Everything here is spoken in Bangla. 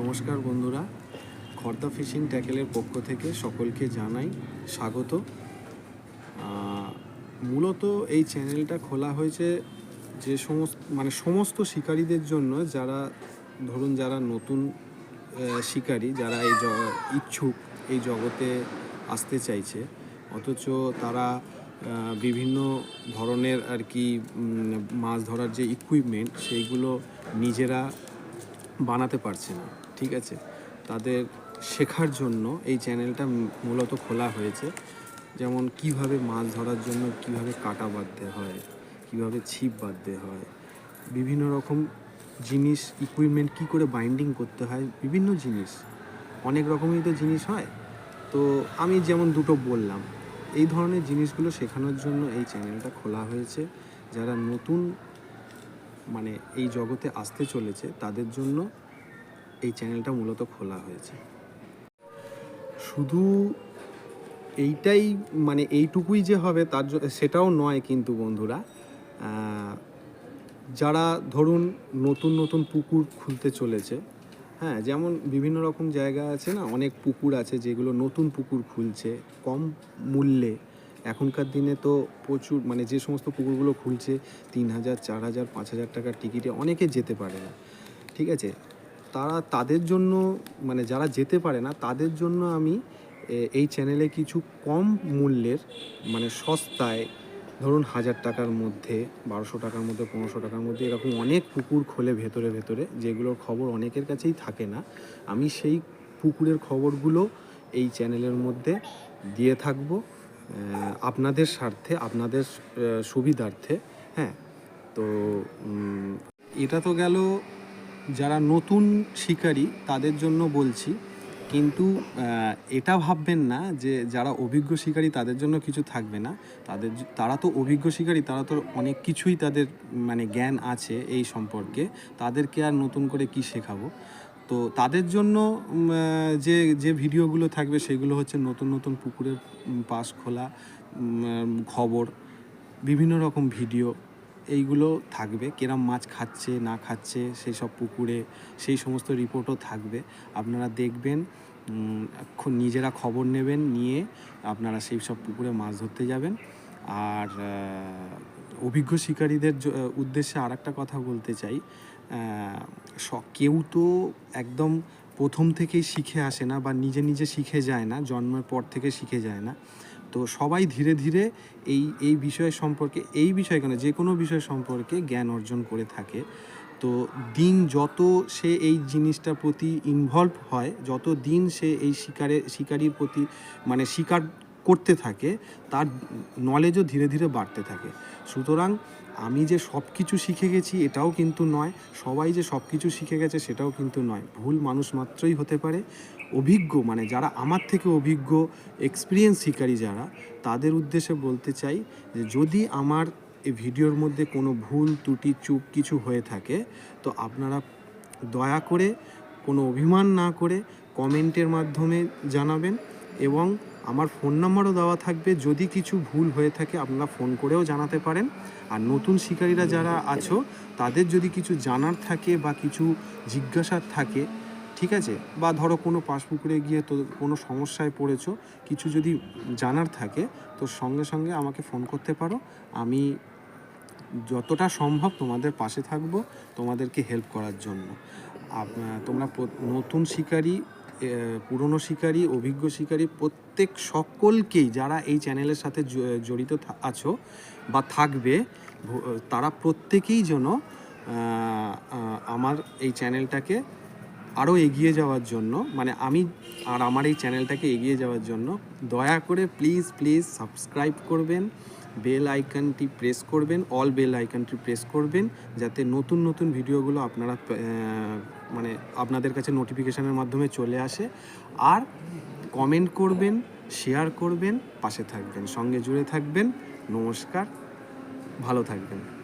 নমস্কার বন্ধুরা। খর্দা ফিশিং ট্যাকেলের পক্ষ থেকে সকলকে জানাই স্বাগত। মূলত এই চ্যানেলটা খোলা হয়েছে যে সমস্ত মানে সমস্ত শিকারীদের জন্য যারা, ধরুন যারা নতুন শিকারী, যারা এই ইচ্ছুক এই জগতে আসতে চাইছে, অথচ তারা বিভিন্ন ধরনের আর কি মাছ ধরার যে ইকুইপমেন্ট সেইগুলো নিজেরা বানাতে পারছে না। ঠিক আছে? তাদের শেখার জন্য এই চ্যানেলটা মূলত খোলা হয়েছে। যেমন কীভাবে মাছ ধরার জন্য কীভাবে কাটা বাঁধতে হয়, কীভাবে ছিপ বাঁধতে হয়, বিভিন্ন রকম জিনিস ইকুইপমেন্ট কি করে বাইন্ডিং করতে হয়, বিভিন্ন জিনিস। অনেক রকমই তো জিনিস হয়। তো আমি যেমন দুটো বললাম, এই ধরনের জিনিসগুলো শেখানোর জন্য এই চ্যানেলটা খোলা হয়েছে। যারা নতুন মানে এই জগতে আসতে চলেছে, তাদের জন্য এই চ্যানেলটা মূলত খোলা হয়েছে। শুধু এইটাই মানে এইটুকুই যে হবে তার সেটাও নয় কিন্তু বন্ধুরা যারা ধরুন নতুন নতুন পুকুর খুলতে চলেছে হ্যাঁ যেমন বিভিন্ন রকম জায়গা আছে না, অনেক পুকুর আছে যেগুলো নতুন পুকুর খুলছে কম মূল্যে। এখনকার দিনে তো প্রচুর মানে যে সমস্ত পুকুরগুলো খুলছে, তিন হাজার, চার হাজার, পাঁচ হাজার টাকার টিকিটে অনেকে যেতে পারে না। ঠিক আছে? তারা তাদের জন্য মানে যারা যেতে পারে না, তাদের জন্য আমি এই চ্যানেলে কিছু কম মূল্যের মানে সস্তায়, ধরুন হাজার টাকার মধ্যে, বারোশো টাকার মধ্যে, পনেরোশো টাকার মধ্যে এরকম অনেক পুকুর খোলে ভেতরে ভেতরে, যেগুলোর খবর অনেকের কাছেই থাকে না। আমি সেই পুকুরের খবরগুলো এই চ্যানেলের মধ্যে দিয়ে থাকব আপনাদের স্বার্থে, আপনাদের সুবিধার্থে হ্যাঁ? তো এটা তো গেল যারা নতুন শিকারী, তাদের জন্য বলছি। কিন্তু এটা ভাববেন না যে যারা অভিজ্ঞ শিকারী, তাদের জন্য কিছু থাকবে না। তাদের তারা তো অভিজ্ঞ শিকারী, তারা তো অনেক কিছুই তাদের মানে জ্ঞান আছে এই সম্পর্কে। তাদেরকে আর নতুন করে কি শেখাবো? তো তাদের জন্য যে যে ভিডিওগুলো থাকবে, সেগুলো হচ্ছে নতুন নতুন পুকুরের পাশ খোলা খবর, বিভিন্ন রকম ভিডিও। এইগুলো থাকবে, কেরাম মাছ খাচ্ছে, না খাচ্ছে, সেই সব পুকুরে, সেই সমস্ত রিপোর্টও থাকবে। আপনারা দেখবেন নিজেরা খবর নেবেন, নিয়ে আপনারা সেই সব পুকুরে মাছ ধরতে যাবেন। আর অভিজ্ঞ শিকারীদের উদ্দেশ্যে আর একটা কথা বলতে চাই। কেউ তো একদম প্রথম থেকেই শিখে আসে না বা নিজে নিজে শিখে যায় না, জন্মের পর থেকে শিখে যায় না। তো সবাই ধীরে ধীরে এই এই বিষয় সম্পর্কে, এই বিষয় কেন, যে কোনো বিষয় সম্পর্কে জ্ঞান অর্জন করে থাকে। তো দিন যত সে এই জিনিসটার প্রতি ইনভলভ হয়, যত দিন সে এই শিকারে, শিকারির প্রতি মানে শিকার করতে থাকে, তার নলেজও ধীরে ধীরে বাড়তে থাকে। সুতরাং আমি যে সব কিছু শিখে গেছি এটাও কিন্তু নয়, সবাই যে সব কিছু শিখে গেছে সেটাও কিন্তু নয়। ভুল মানুষ মাত্রই হতে পারে। অভিজ্ঞ মানে যারা আমার থেকে অভিজ্ঞ এক্সপিরিয়েন্স শিকারী যারা, তাদের উদ্দেশ্যে বলতে চাই যে যদি আমার এই ভিডিওর মধ্যে কোনো ভুল, ত্রুটি চুপ কিছু হয়ে থাকে, তো আপনারা দয়া করে কোনো অভিমান না করে কমেন্টের মাধ্যমে জানাবেন এবং আমার ফোন নাম্বারও দেওয়া থাকবে। যদি কিছু ভুল হয়ে থাকে, আপনারা ফোন করেও জানাতে পারেন। আর নতুন শিকারীরা যারা আছো, তাদের যদি কিছু জানার থাকে বা কিছু জিজ্ঞাসার থাকে, ঠিক আছে? বা ধরো কোনো পাশ পুকুরে গিয়ে তো কোনো সমস্যায় পড়েছো, কিছু যদি জানার থাকে, তো সঙ্গে সঙ্গে আমাকে ফোন করতে পারো। আমি যতটা সম্ভব তোমাদের পাশে থাকব, তোমাদেরকে হেল্প করার জন্য। তোমরা নতুন শিকারী পুরনো শিকারী, অভিজ্ঞ শিকারী প্রত্যেক সকলকেই যারা এই চ্যানেলের সাথে জড়িত আছো বা থাকবে তারা প্রত্যেকেই যেন আমার এই চ্যানেলটাকে আরও এগিয়ে যাওয়ার জন্য মানে আমি আর আমার এই চ্যানেলটাকে এগিয়ে যাওয়ার জন্য দয়া করে প্লিজ প্লিজ সাবস্ক্রাইব করবেন বেল আইকনটি প্রেস করবেন অল বেল আইকনটি প্রেস করবেন, যাতে নতুন নতুন ভিডিওগুলো আপনারা মানে আপনাদের কাছে নোটিফিকেশানের মাধ্যমে চলে আসে। আর কমেন্ট করবেন শেয়ার করবেন, পাশে থাকবেন, সঙ্গে জুড়ে থাকবেন। নমস্কার, ভালো থাকবেন।